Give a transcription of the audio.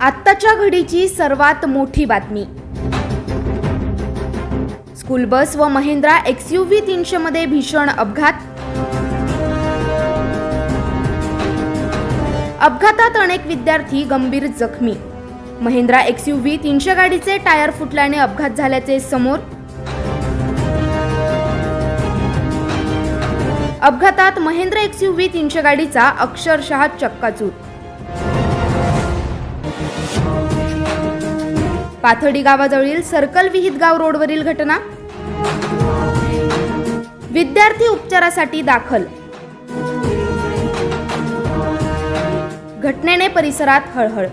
आत्ताच्या घडीची सर्वात मोठी बातमी. स्कूल बस व महिंद्रा एक्स यू व्ही तीनशे मध्ये भीषण अपघात. अपघातात अनेक विद्यार्थी गंभीर जखमी. महिंद्रा एक्स यू व्ही तीनशे गाडीचे टायर फुटल्याने अपघात झाल्याचे समोर. अपघातात महेंद्र एक्स यू व्ही तीनशे गाडीचा अक्षरशः चक्काचूर. पाथर्डी गावाजवळील सर्कल विहित गाव रोडवरील घटना. विद्यार्थी उपचारासाठी दाखल. घटनेने परिसरात हळहळ.